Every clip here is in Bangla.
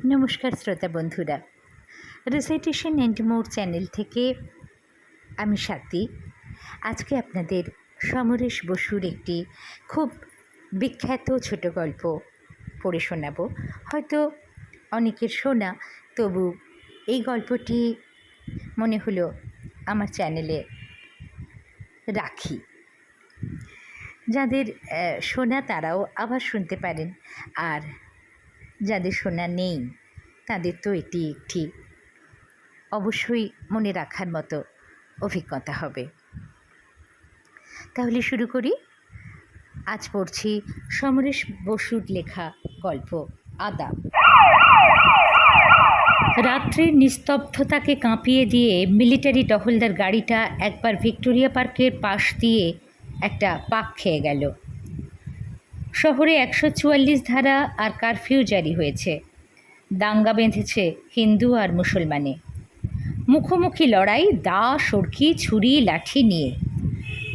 নমস্কার শ্রোতা বন্ধুরা। রিসাইটেশন অ্যান্ড মোর চ্যানেল থেকে আমি স্বাতি আজকে আপনাদের সমরেশ বসুর একটি খুব বিখ্যাত ছোট গল্প পড়ে শোনাবো। হয়তো অনেকের শোনা, তবু এই গল্পটি মনে হলো আমার চ্যানেলে রাখি। যাদের শোনা তারাও আবার শুনতে পারেন। আর যাদের শোনা নেই, তাদের তো এটি একটি অবশ্যই মনে রাখার মতো অভিজ্ঞতা হবে। তাহলে শুরু করি। আজ পড়ছি সমরেশ বসুর লেখা গল্প আদা রাত্রির নিস্তব্ধতাকে কাঁপিয়ে দিয়ে মিলিটারি টহলদার গাড়িটা একবার ভিক্টোরিয়া পার্কের পাশ দিয়ে একটা পাক খেয়ে গেল। শহরে একশো চুয়াল্লিশ ধারা আর কারফিউ জারি হয়েছে। দাঙ্গা বেঁধেছে হিন্দু আর মুসলমানে। মুখোমুখি লড়াই, দা, সরকি, ছুরি, লাঠি নিয়ে।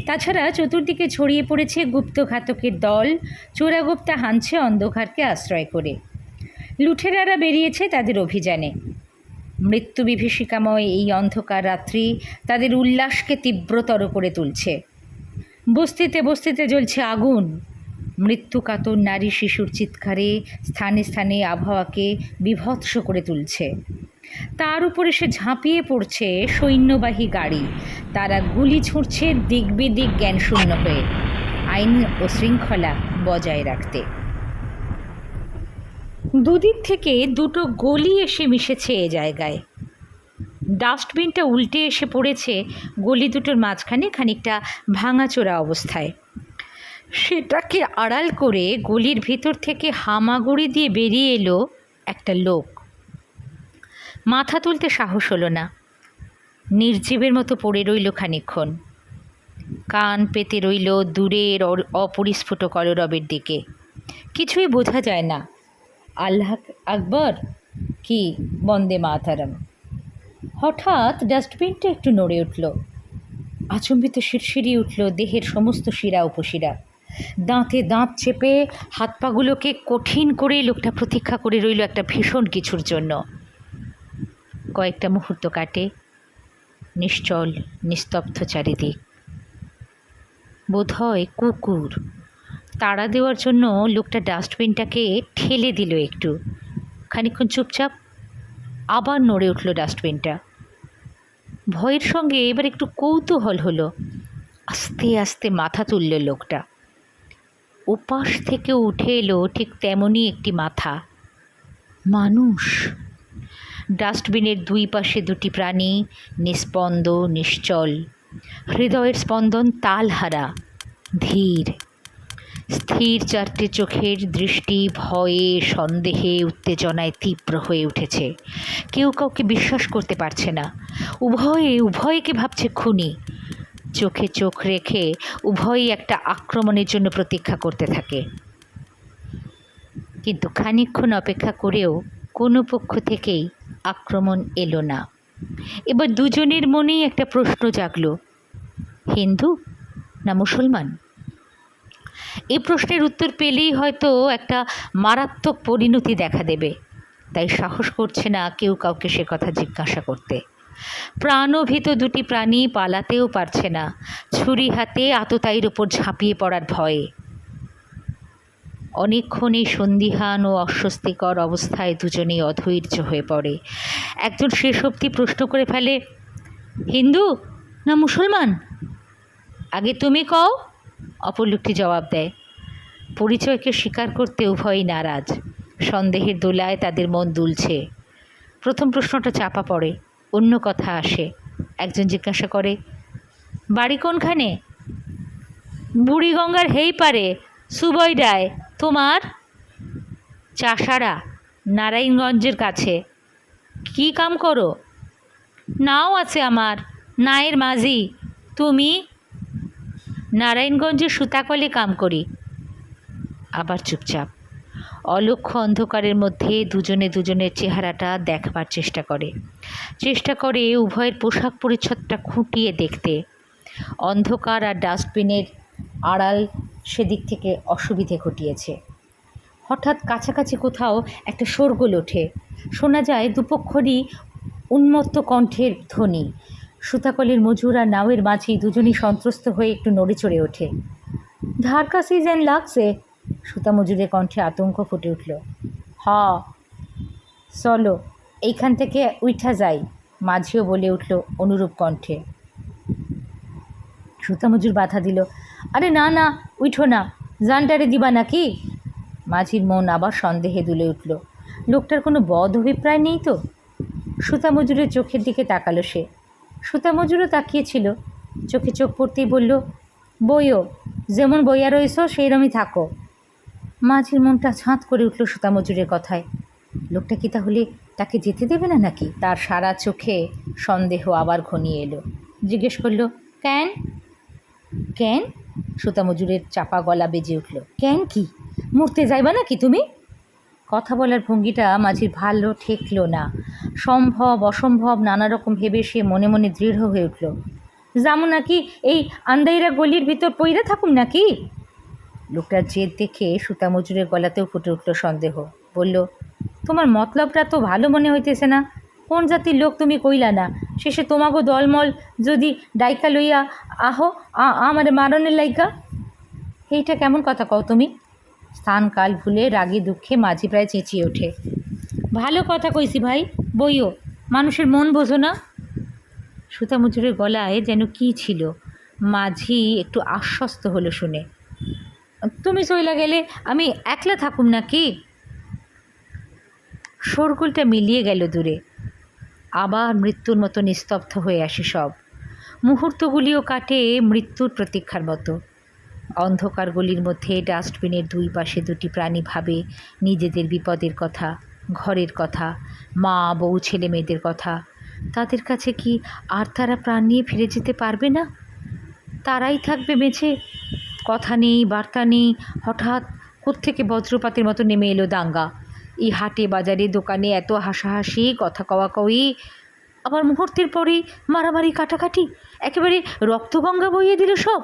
তাছাড়া চতুর্দিকে ছড়িয়ে পড়েছে গুপ্তঘাতকের দল। চোরাগুপ্তা হানছে অন্ধকারকে আশ্রয় করে। লুঠেরারা বেরিয়েছে তাদের অভিযানে। মৃত্যু বিভীষিকাময় এই অন্ধকার রাত্রি তাদের উল্লাসকে তীব্রতর করে তুলছে। বস্তিতে বস্তিতে জ্বলছে আগুন। মৃত্যু কাতর নারী শিশুর চিৎকারে স্থানে স্থানে আবহাওয়াকে বিভৎস করে তুলছে। তার উপরে সে ঝাঁপিয়ে পড়ছে সৈন্যবাহী গাড়ি। তারা গুলি ছুঁড়ছে দিক বিদিক জ্ঞানশূন্য হয়ে। আইন ও শৃঙ্খলা বজায় রাখতে। দুদিক থেকে দুটো গলি এসে মিশেছে এ জায়গায়। ডাস্টবিনটা উল্টে এসে পড়েছে। গলি দুটোর মাঝখানে খানিকটা ভাঙাচোরা অবস্থায়। সেটাকে আড়াল করে গলির ভিতর থেকে হামাগুড়ি দিয়ে বেরিয়ে এলো একটা লোক। মাথা তুলতে সাহস হলো না। নির্জীবের মতো পড়ে রইল খানিক্ষণ কান পেতে রইল দূরের অপরিস্ফুট কলরবের দিকে। কিছুই বোঝা যায় না। আল্লাহ আকবর? কি বন্দে মাতারম। হঠাৎ ডাস্টবিনটা একটু নড়ে উঠল। আচম্বিত শিরশিরি উঠল দেহের সমস্ত শিরা উপশিরা। দাঁতে দাঁত চেপে হাত পাগুলোকে কঠিন করে লোকটা প্রতীক্ষা করে রইল একটা ভীষণ কিছুর জন্য। কয়েকটা মুহূর্ত কাটে। নিশ্চল, নিস্তব্ধ চারিদিক। বোধহয় কুকুর। তাড়া দেওয়ার জন্য লোকটা ডাস্টবিনটাকে ঠেলে দিল একটু। খানিক্ষণ চুপচাপ আবার নড়ে উঠল ডাস্টবিনটা। ভয়ের সঙ্গে এবার একটু কৌতূহল হলো। আস্তে আস্তে মাথা তুলল লোকটা। ওপাশ থেকে উঠে এলো ঠিক তেমনই একটি মাথা। মানুষ। ডাস্টবিনের দুই পাশে দুটি প্রাণী নিস্পন্দ নিশ্চল। হৃদয়ের স্পন্দন তালহারা, ধীর। স্থির চারটে চোখের দৃষ্টি ভয়ে, সন্দেহে, উত্তেজনায় তীব্র হয়ে উঠেছে। কেউ কাউকে বিশ্বাস করতে পারছে না। উভয়ে, উভয়কে ভাবছে খুনি। চোখে চোখ রেখে উভয়ই একটা আক্রমণের জন্য প্রতীক্ষা করতে থাকে। কিন্তু খানিকক্ষণ অপেক্ষা করেও কোনো পক্ষ থেকেই আক্রমণ এলো না। এবার দুজনের মনেই একটা প্রশ্ন জাগলো, হিন্দু না মুসলমান? এই প্রশ্নের উত্তর পেলেই হয়তো একটা মারাত্মক পরিণতি দেখা দেবে, তাই সাহস করছে না কেউ কাউকে সে কথা জিজ্ঞাসা করতে। প্রাণভীত দুটি প্রাণী পালাতেও পারছে না। ছুরি হাতে আততায়ীর ওপর ঝাঁপিয়ে পড়ার ভয়ে। অনেকক্ষণ এই সন্দিহান ও অস্বস্তিকর অবস্থায় দুজনেই অধৈর্য হয়ে পড়ে। একজন শেষ অবধি প্রশ্ন করে ফেলে, হিন্দু না মুসলমান? আগে তুমি কও। অপর লোকটি জবাব দেয়, পরিচয়কে স্বীকার করতে উভয়ই নারাজ। সন্দেহের দোলায় তাদের মন দুলছে। প্রথম প্রশ্নটা চাপা পড়ে। অন্য কথা আসে। একজন জিজ্ঞাসা করে, বাড়ি কোনখানে? বুড়িগঙ্গার হেই পারে সুবইডায় তোমার? চাষারা, নারায়ণগঞ্জের কাছে। কি কাম করো? নাও আছে আমার, নায়ের মাঝি, তুমি? নারায়ণগঞ্জে সুতাকলে কাম করি। আবার চুপচাপ। অলক্ষ্য অন্ধকারের মধ্যে দুজনে দুজনের চেহারাটা দেখবার চেষ্টা করে। চেষ্টা করে উভয়ের পোশাক পরিচ্ছদটা খুঁটিয়ে দেখতে। অন্ধকার আর ডাস্টবিনের আড়াল সেদিক থেকে অসুবিধে ঘটিয়েছে। হঠাৎ কাছাকাছি কোথাও একটা শোরগোল ওঠে। শোনা যায় দুপক্ষরই উন্মত্ত কণ্ঠের ধ্বনি। সুতাকলের মজুর আর নাওয়ের মাঝি দুজনই সন্ত্রস্ত হয়ে একটু নড়ে চড়ে ওঠে। ধারকা সিজন লাগছে। সুতা মজুরের কণ্ঠে আতঙ্ক ফুটে উঠল। হ, চলো, এইখান থেকে উঠা যাই মাঝিও বলে উঠল অনুরূপ কণ্ঠে। সুতা মজুর বাধা দিল, আরে না না উঠো না, জানটারে দিবা নাকি? মাঝির মন আবার সন্দেহে দুলে উঠল, লোকটার কোনো বদ অভিপ্রায় নেই তো? সুতা মজুরের চোখের দিকে তাকালো সে। সুতা মজুরও তাকিয়েছিল চোখে চোখ পড়তেই বলল, বইও, যেমন বইয়া রয়েছ, সেইরমই থাকো। মাঝির মনটা ছাঁত করে উঠল সুতা মজুরের কথায়। লোকটা কি তাহলে তাকে যেতে দেবে না নাকি? তার সারা চোখে সন্দেহ আবার ঘনিয়ে এলো। জিজ্ঞেস করল ক্যান ক্যান সুতা মজুরের চাপা গলা বেজে উঠল। কেন কি? মরতে যাইবা নাকি তুমি? কথা বলার ভঙ্গিটা মাঝির ভালো ঠেকলো না। সম্ভব, অসম্ভব নানা রকম ভেবে সে মনে মনে দৃঢ় হয়ে উঠল। যামু নাকি? এই আন্দাইরা গলির ভিতর পইরা থাকুম নাকি? লোকটার জেদ দেখে সুতা মজুরের গলাতেও ফুটে উঠল সন্দেহ। বলল, তোমার মতলবটা তো ভালো মনে হইতেছে না। কোন জাতির লোক তুমি কইলা না? শেষে তোমাগো দলমল যদি ডাইকা লইয়া আহো আমারে মারণের লাইকা এইটা কেমন কথা কও তুমি? স্থান কাল ভুলে রাগে দুঃখে মাঝি প্রায় চেঁচিয়ে ওঠে। ভালো কথা কইছি ভাই, বইও, মানুষের মন বোঝো না? সুতা মজুরের গলায় যেন কি ছিল, মাঝি একটু আশ্বস্ত হলো শুনে। তুমি চইলা গেলে আমি একলা থাকুম নাকি? শোরগোলটা মিলিয়ে গেল দূরে। আবার মৃত্যুর মতো নিস্তব্ধ হয়ে আসে সব। মুহূর্তগুলিও কাটে মৃত্যুর প্রতীক্ষার মতো। অন্ধকার গলির মধ্যে ডাস্টবিনের দুই পাশে দুটি প্রাণী ভাবে নিজেদের বিপদের কথা, ঘরের কথা, মা, বউ, ছেলে, মেয়েদের কথা। তাদের কাছে কি আর তারা প্রাণ নিয়ে ফিরে যেতে পারবে না? তারাই থাকবে বেঁচে। কথা নেই, বার্তা নেই। হঠাৎ কোত্থেকে বজ্রপাতের মতো নেমে এলো দাঙ্গা। এই হাটে বাজারে দোকানে এত হাসাহাসি, কথা কওয়া কওয়ি আবার মুহূর্তের পরে মারামারি কাটাকাটি, একেবারে রক্তগঙ্গা বইয়ে দিল সব।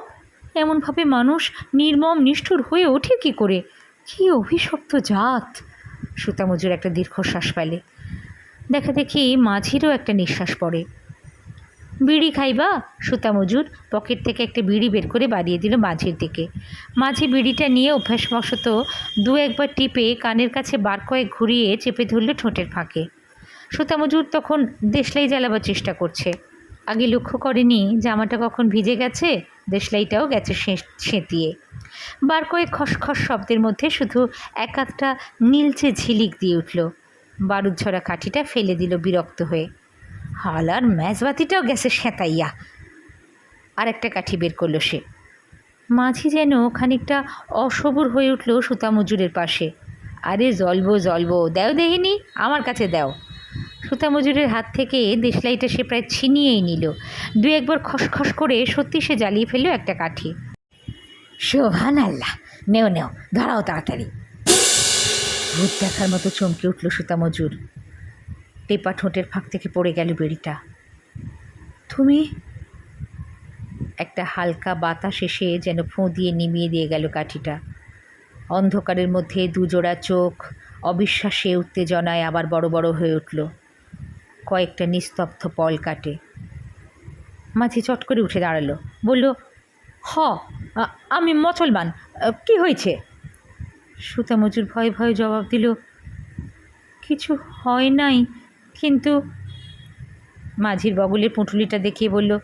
এমনভাবে মানুষ নির্মম, নিষ্ঠুর হয়ে ওঠে কি করে? কি অভিশপ্ত জাত? সুতামজুর একটা দীর্ঘশ্বাস পেলে দেখা দেখি মাঝিরও একটা নিঃশ্বাস পড়ে। বিড়ি খাইবা? সুতা মজুর, পকেট থেকে একটা বিড়ি বের করে বাড়িয়ে দিল মাঝির দিকে। মাঝি বিড়িটা নিয়ে অভ্যাসবশত দু একবার টিপে কানের কাছে বার কয়েক ঘুরিয়ে চেপে ধরল ঠোঁটের ফাঁকে। সুতা মজুর তখন দেশলাই জ্বালাবার চেষ্টা করছে। আগে লক্ষ্য করেনি জামাটা কখন ভিজে গেছে, দেশলাইটাও গেছে সেঁতিয়ে। বার কয়েক খসখস শব্দের মধ্যে শুধু এক আধটা নীলচে ঝিলিক দিয়ে উঠল। বারুদ ঝরা কাঠিটা ফেলে দিল বিরক্ত হয়ে। হালার ম্যাজবাতিটাও গেছে সেঁতাইয়া। আর একটা কাঠি বের করল সে। মাঝি যেন খানিকটা অসবুর হয়ে উঠল সুতা মজুরের পাশে। আরে জলবো জলবো, দেও দেখিনি, আমার কাছে দাও। সুতা মজুরের হাত থেকে দেশলাইটা সে প্রায় ছিনিয়েই নিল। দু একবার খসখস করে সত্যি সে জ্বালিয়ে ফেলল একটা কাঠি। সোহান আল্লাহ নেও নেও, ধরাও তাড়াতাড়ি। ভূত দেখার মতো চমকে উঠল সুতা মজুর টেপা ঠোঁটের ফাঁক থেকে পড়ে গেল বেড়িটা। তুমি একটা হালকা বাতাস এসে যেন ফোঁ দিয়ে নিমিয়ে দিয়ে গেল কাঠিটা। অন্ধকারের মধ্যে দুজোড়া চোখ অবিশ্বাসে উত্তেজনায় আবার বড় বড় হয়ে উঠল। কয়েকটা নিস্তব্ধ পল কাটে। মাঝি চট করে উঠে দাঁড়াল। বলল, হ আমি মুসলমান কি হয়েছে? সুতা মজুর ভয়ে ভয়ে জবাব দিল, কিছু হয় নাই কিন্তু মাঝির বগলের পুঁটুলিটা দেখিয়ে বলল,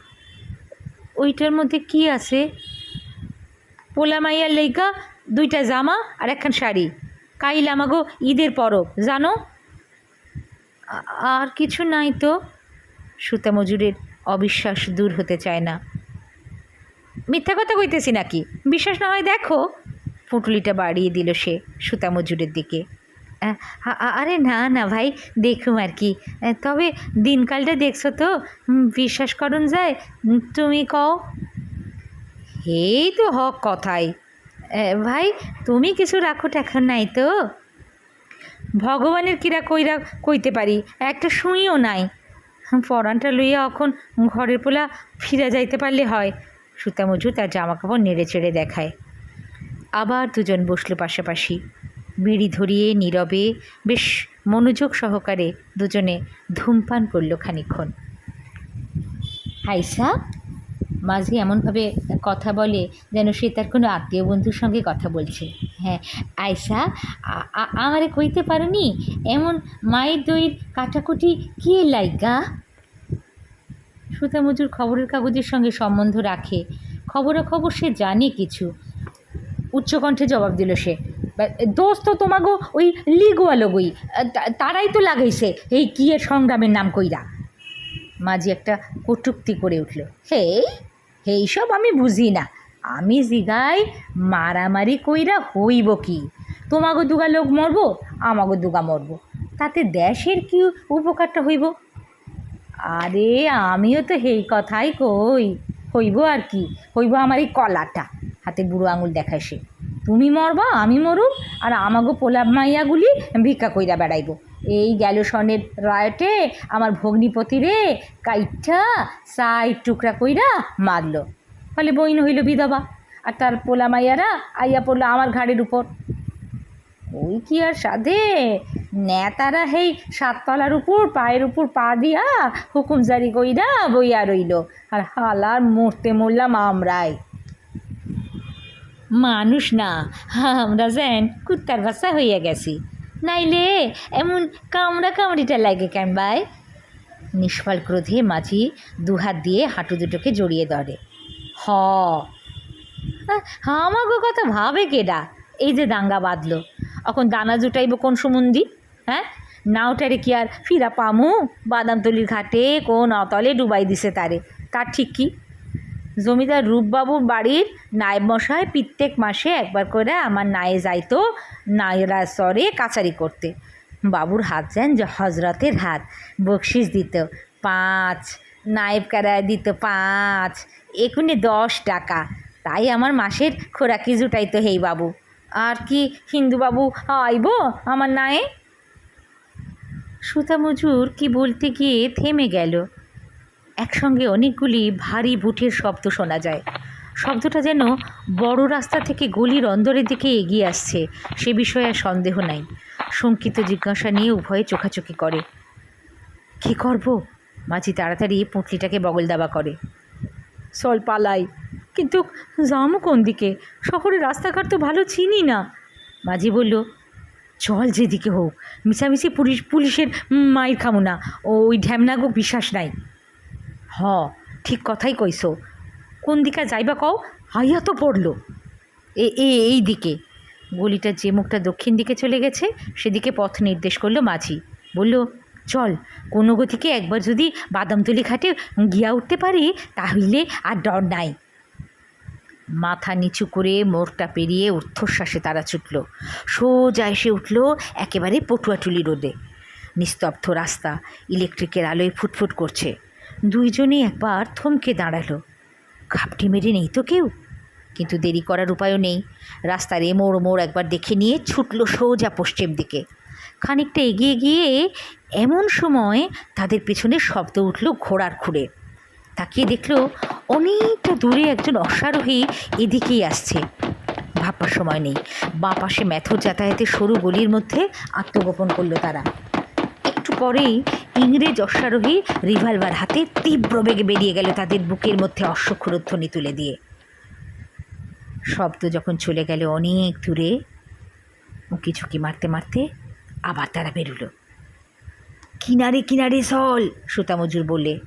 ওইটার মধ্যে কি আছে? পোলা মাইয়ার লেগা, দুইটা জামা আর একখান শাড়ি। কাইল আমাগো ঈদের পরব, জানো? আর কিছু নাই তো? সুতা মজুরের অবিশ্বাস দূর হতে চায় না। মিথ্যা কথা কইতেছি নাকি? বিশ্বাস না হয় দেখো? পুঁটুলিটা বাড়িয়ে দিল সে সুতা মজুরের দিকে। আরে না না ভাই দেখুম আর কি। তবে দিনকালটা দেখছ তো? বিশ্বাস করুন যায় তুমি কও। এই তো হক কথাই। ভাই, তুমি কিছু রাখো এখন নাই তো? ভগবানের কিরা কইরা কইতে পারি, একটা শুইও নাই। পরানটা লইয়া এখন ঘরের পোলা ফিরে যাইতে পারলে হয় সুতা মজু তার জামা কাপড় নেড়ে চেড়ে দেখায়। আবার দুজন বসল পাশাপাশি। বিড়ি ধরিয়ে নীরবে বেশ মনোযোগ সহকারে দুজনে ধূমপান করল খানিক্ষণ হাইসা, মাঝে এমনভাবে কথা বলে যেন সে তার কোনো আত্মীয় বন্ধুর সঙ্গে কথা বলছে। হ্যাঁ আয়সা আমারে কইতে পারোনি? এমন মায়ের দইয়ের কাটাকুটি কি লাইগা সুতা মজুর খবরের কাগজের সঙ্গে সম্বন্ধ রাখে। খবরাখবর সে জানে কিছু। উচ্চকণ্ঠে জবাব দিল সে দোস্ত তো তোমাগো ওই লিগুয়া লগই তারাই তো লাগাইছে, এই কিয়ের সংগ্রামের নাম কইরা। মাঝি একটা কটুক্তি করে উঠল, হে সব আমি বুঝি না, আমি জিগাই মারামারি কইরা হইব কি? তোমাগো দুগা লোক মরবো, আমাগো দুগা মরবো, তাতে দেশের কি উপকারটা হইব? আরে আমিও তো সেই কথাই কই, হইব আর কি, হইব আমার এই কলাটা, হাতে বুড়ো আঙুল দেখায় সে তুমি মরবা, আমি মরুম, আর আমাগো পোলা মাইয়াগুলি ভিক্ষা কইরা বেড়াইব। এই গেল সনের রায়টে আমার ভগ্নিপতি রে কাইঠা সাই টুকরা কইরা মারলো। ফলে বইন হইল বিধবা, আর তার পোলা মাইয়ারা আইয়া পড়ল আমার ঘাড়ের উপর। ওই কি আর সাধে? নেতারা হেই সাততলার উপর, পায়ের উপর পা দিয়া হুকুম জারি কইরা বইয়া রইল, আর হালার মরতে মরলাম আমরাই। মানুষ না। আমরা যেন কুত্তার বাচ্চা হইয়া গেছি। নাইলে এমন কামড়া কামড়িটা লাগে কেন ভাই? নিষ্ফল ক্রোধে মাঝি দুহাত দিয়ে হাঁটু দুটোকে জড়িয়ে ধরে। হ। আমাগো কথা ভাবে কেডা? এই যে দাঙ্গা বাঁধলো। এখন দানা জুটাইব কোন সুমন্দি হ্যাঁ? নাওটারে কি আর ফিরা পামু? বাদামতলির ঘাটে কোন অতলে ডুবাই দিছে তারে। তার ঠিক কি? জমিদার রূপবাবুর বাড়ির নায়েব মশাই প্রত্যেক মাসে একবার করে আমার নায়ে যাইতো, নায়রা সরে কাচারি করতে। বাবুর হাত যেন হজরতের হাত, বকশিস দিত, পাঁচ, নায়েব কারায় দিত পাঁচ, এখুনি দশ টাকা। তাই আমার মাসের খোরাকি জুটাইতো হেই বাবু। আর কি হিন্দু বাবু আইব আমার নায়ে? সুতা মজুর কি বলতে গিয়ে থেমে গেল। একসঙ্গে অনেকগুলি ভারী বুটের শব্দ শোনা যায়। শব্দটা যেন বড় রাস্তা থেকে গলির অন্দরের দিকে এগিয়ে আসছে, সে বিষয়ে আর সন্দেহ নাই। শঙ্কিত জিজ্ঞাসা নিয়ে উভয়ে চোখাচোখি করে। কী করব? মাঝি তাড়াতাড়ি পুঁটলিটাকে বগল দাবা করে। চল পালাই, কিন্তু যামও কোন দিকে? শহরের রাস্তাঘাট তো ভালো চিনি না। মাঝি বলল, চল যেদিকে হোক, মিছামিছি পুলিশ, পুলিশের মায়ের খামো না ওই ঢ্যামনাগো বিশ্বাস নাই। হ ঠিক কথাই কইছো। কোন দিকে যাইবা কও? হাইয়া তো পড়ল। এ এই দিকে। গলিটার যে মুখটা দক্ষিণ দিকে চলে গেছে, সেদিকে পথ নির্দেশ করল মাঝি। বলল, চল, কোনো গতিকে একবার যদি বাদামতলি ঘাটে গিয়া উঠতে পারি তাহলে আর ডর নাই। মাথা নিচু করে মোড়টা পেরিয়ে ঊর্ধ্বশ্বাসে তারা ছুটল। সোজা এসে উঠল একেবারে পটুয়াটুলি রোদে নিস্তব্ধ রাস্তা ইলেকট্রিকের আলোয় ফুটফুট করছে। দুইজনেই একবার থমকে দাঁড়াল। ঘাপটি মেরে নেই তো কেউ? কিন্তু দেরি করার উপায়ও নেই। রাস্তার এ মোড় একবার দেখে নিয়ে ছুটল সোজা পশ্চিম দিকে। খানিকটা এগিয়ে গিয়ে এমন সময় তাদের পেছনে শব্দ উঠল ঘোড়ার খুঁড়ে। তাকিয়ে দেখল অনেকটা দূরে একজন অশ্বারোহী এদিকেই আসছে। ভাববার সময় নেই। বাঁ পাশে মেথর যাতায়াতের সরু গলির মধ্যে আত্মগোপন করল তারা। একটু পরেই ইংরেজ অশ্বারোহী রিভলভার হাতে তীব্র বেগে বেরিয়ে গেল তাদের বুকের মধ্যে অশ্বক্ষরধ্বনি তুলে দিয়ে। শব্দ যখন চলে গেল অনেক দূরে উঁকি ঝুঁকি মারতে মারতে আবার তারা বেরুলো। কিনারে কিনারে সল সুতামজুর বলে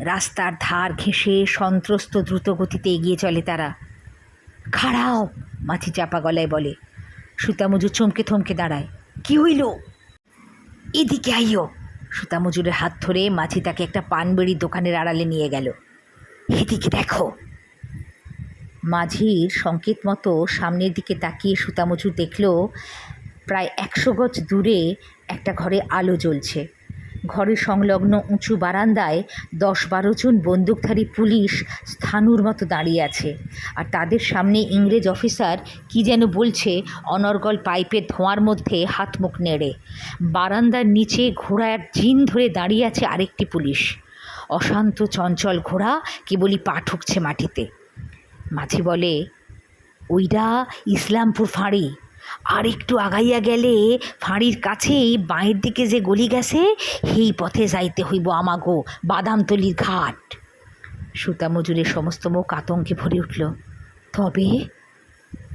রাস্তার ধার ঘেঁষে সন্ত্রস্ত দ্রুত গতিতে এগিয়ে চলে তারা। খাড়াও! মাছি চাপা গলায় বলে। সুতামজুর চমকে থমকে দাঁড়ায়। কি হইল? এদিকে আইও। সুতা মজুরের হাত ধরে মাঝি তাকে একটা পানবেড়ির দোকানের আড়ালে নিয়ে গেল। এদিকে দেখো। মাঝির সংকেত মতো সামনের দিকে তাকিয়ে সুতামজুর দেখল, প্রায় একশো গজ দূরে একটা ঘরে আলো জ্বলছে। ঘরের সংলগ্ন উঁচু বারান্দায় দশ বারো জন বন্দুকধারী পুলিশ স্থানুর মতো দাঁড়িয়ে আছে। আর তাদের সামনে ইংরেজ অফিসার কি যেন বলছে, অনর্গল পাইপের ধোঁয়ার মধ্যে হাত মুখ নেড়ে। বারান্দার নিচে ঘোড়ার জিন ধরে দাঁড়িয়ে আছে আরেকটি পুলিশ। অশান্ত চঞ্চল ঘোড়া কেবলই পা ঠুকছে মাটিতে। মাঝি বলে ওইটা ইসলামপুর ফাঁড়ি। আর একটু আগাইয়া গেলে ফাঁড়ির কাছেই বাঁয়ের দিকে যে গলি গেছে, সেই পথে যাইতে হইব আমাগো বাদামতলির ঘাট। সুতা মজুরের সমস্ত মুখ আতঙ্কে ভরে উঠল। তবে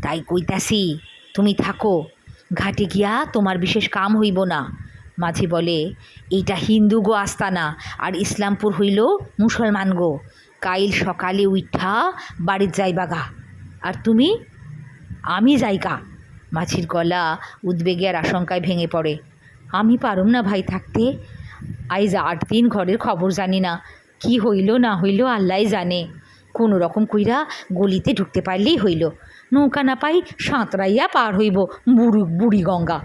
তাই কইতাছি, তুমি থাকো। ঘাটে গিয়া তোমার বিশেষ কাম হইব না। মাঝি বলে, এইটা হিন্দু গো আস্তানা, আর ইসলামপুর হইল মুসলমান গো। কাইল সকালে উঠা বাড়ির যাইবাগা। আর তুমি? আমি যাইগা। মাছির গলা উদ্বেগে আর আশঙ্কায় ভেঙে পড়ে। আমি পারুম না ভাই থাকতে। আইজ আট দিন ঘরের খবর জানি না। কি হইল না হইল আল্লাহ জানে। কোনো রকম কইরা গলিতে ঢুকতে পারলেই হইল। নৌকা না পাই সাঁতরাইয়া পার হইব বুড়ি বুড়ি গঙ্গা।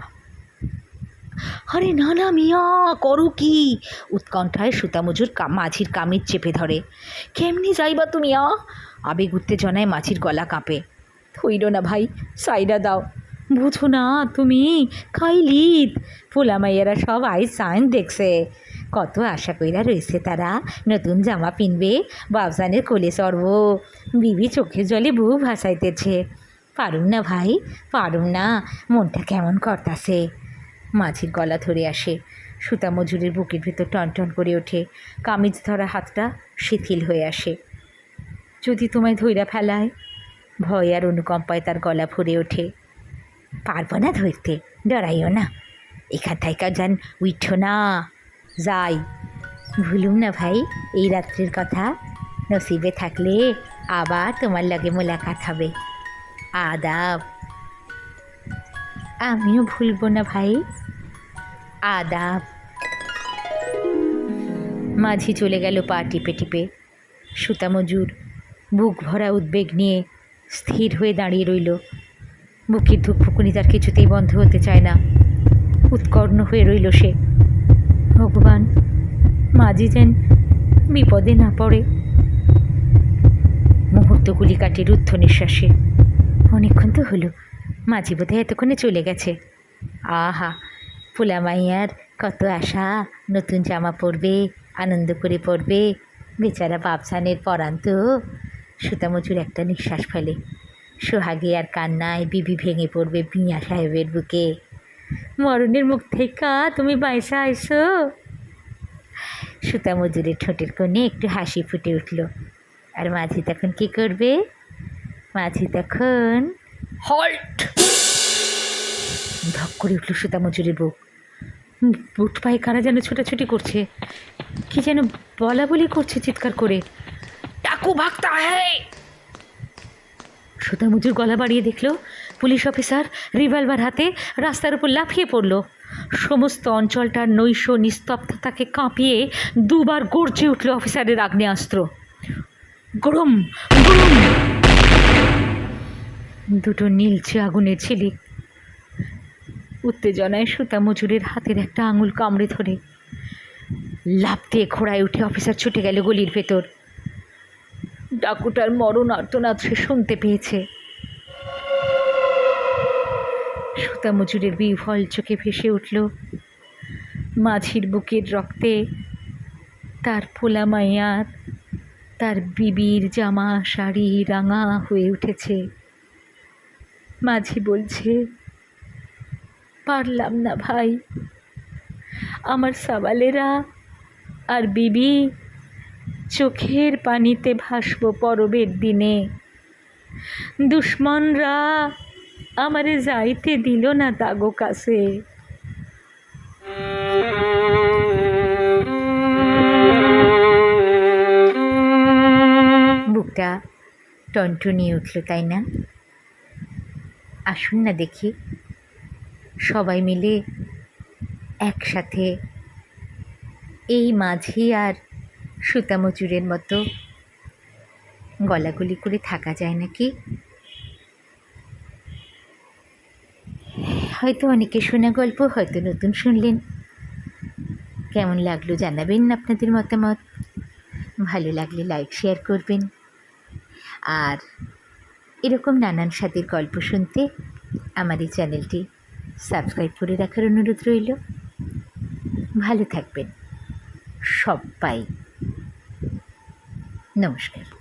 আরে না না, মিয়া, করো কি? উৎকণ্ঠায় সুতামজুর মাঝির কামিজ চেপে ধরে। কেমনি যাইবা তুমি, আ? আবেগ উত্তেজনায় মাছির গলা কাঁপে। হইল না ভাই সাইডা দাও। বুঝো না তুমি খাইলিত ফুলামাইয়েরা সব আই সাইন দেখছে। কত আশা কইরা রয়েছে তারা, নতুন জামা পিনবে বাবসানের কোলে সরব বিবি চোখের জলে বুক ভাসাইতেছে। পারুম না ভাই, পারুম না, মনটা কেমন করতাছে। মাঝির গলা ধরে আসে, সুতা মজুরের বুকের ভেতর টনটন করে ওঠে। কামিজ ধরা হাতটা শিথিল হয়ে আসে। যদি তোমায় ধৈরা ফেলায়, ভয় আর অনুকম্পায় তার গলা ভরে ওঠে। পারব না ধরতে, ডরাইও না। এখান থেকে যান উঠো না। যাই, ভুলুম না ভাই, এই রাত্রির কথা। নসিবে থাকলে আবার তোমার লগে মোলাকাত হবে। আদাব। আমিও ভুলবো না ভাই। আদাব। মাঝি চলে গেল পা টিপে টিপে। সুতা মজুর, বুক ভরা উদ্বেগ নিয়ে স্থির হয়ে দাঁড়িয়ে রইল। বুকের ধুকফুকুনি তার কিছুতেই বন্ধ হতে চায় না। উৎকর্ণ হয়ে রইল সে। ভগবান, মাঝি যেন বিপদে না পড়ে। মুহূর্তগুলি কাটে রুদ্ধ নিঃশ্বাসে। অনেকক্ষণ তো হলো, মাঝি বোধহয় এতক্ষণে চলে গেছে। আহা ফুলামাইয়ার কত আশা, নতুন জামা পরবে, আনন্দ করে পরবে, বেচারা বাপসানের পরান্ত সুতামজুর একটা নিঃশ্বাস ফেলে। সোহাগে আর কান্নায় বিবি ভেঙে পড়বে মিয়া সাহেবের বুকে। মরণের মুখ থেকে তুমি বাইসা আইসো সুতা মজুরের ঠোঁটের কোণে একটু হাসি ফুটে উঠল। আর মাঝি তখন কি করবে? মাঝি তখন হল্ট ধক করে উঠল সুতা মজুরের বুক বুট পায়ে কারা যেন ছোটাছুটি করছে। কি যেন বলা বলি করছে চিৎকার করে। টাকু ভাগতা হ্যায় সুতা মজুর গলা বাড়িয়ে দেখল পুলিশ অফিসার রিভলভার হাতে রাস্তার উপর লাফিয়ে পড়ল। সমস্ত অঞ্চলটার নৈশ নিস্তব্ধতাকে কাঁপিয়ে দুবার গর্জে উঠল অফিসারের আগ্নেয়াস্ত্র। গরম গরম। দুটো নীলচে আগুনের ঝিলিক। উত্তেজনায় সুতা মজুরের হাতের একটা আঙুল কামড়ে ধরে। লাফ দিয়ে ঘোড়ায় উঠে অফিসার ছুটে গেল গলির ভেতর। ডাকুটার মরণ আর্তনাদ সে শুনতে পেয়েছে। সুতা মজুরের বিফল চোখে ভেসে উঠল। মাঝির বুকের রক্তে তার ফোলা মাইয়ার, তার বিবির জামা শাড়ি রাঙা হয়ে উঠেছে। মাঝি বলছে, পারলাম না ভাই। আমার সাবালেরা আর বিবি চোখের পানিতে ভাসব পরবের দিনে। দুশ্মনরা আমারে যাইতে দিল না তাগো কাছে। বুকটা টনটনিয়ে উঠল, তাই না? আসুন না দেখি। সবাই মিলে একসাথে এই মাঝি আর সুতামচুরের মতো গলাগুলি করে থাকা যায় নাকি? হয়তো অনেকে শোনা গল্প, হয়তো নতুন শুনলেন। কেমন লাগল জানাবেন আপনাদের মতামত? ভালো লাগলে লাইক, শেয়ার করবেন। আর এরকম নানান স্বাদের গল্প শুনতে আমার এই চ্যানেলটি সাবস্ক্রাইব করে রাখার অনুরোধ রইল। ভালো থাকবেন সবাই। নমস্কার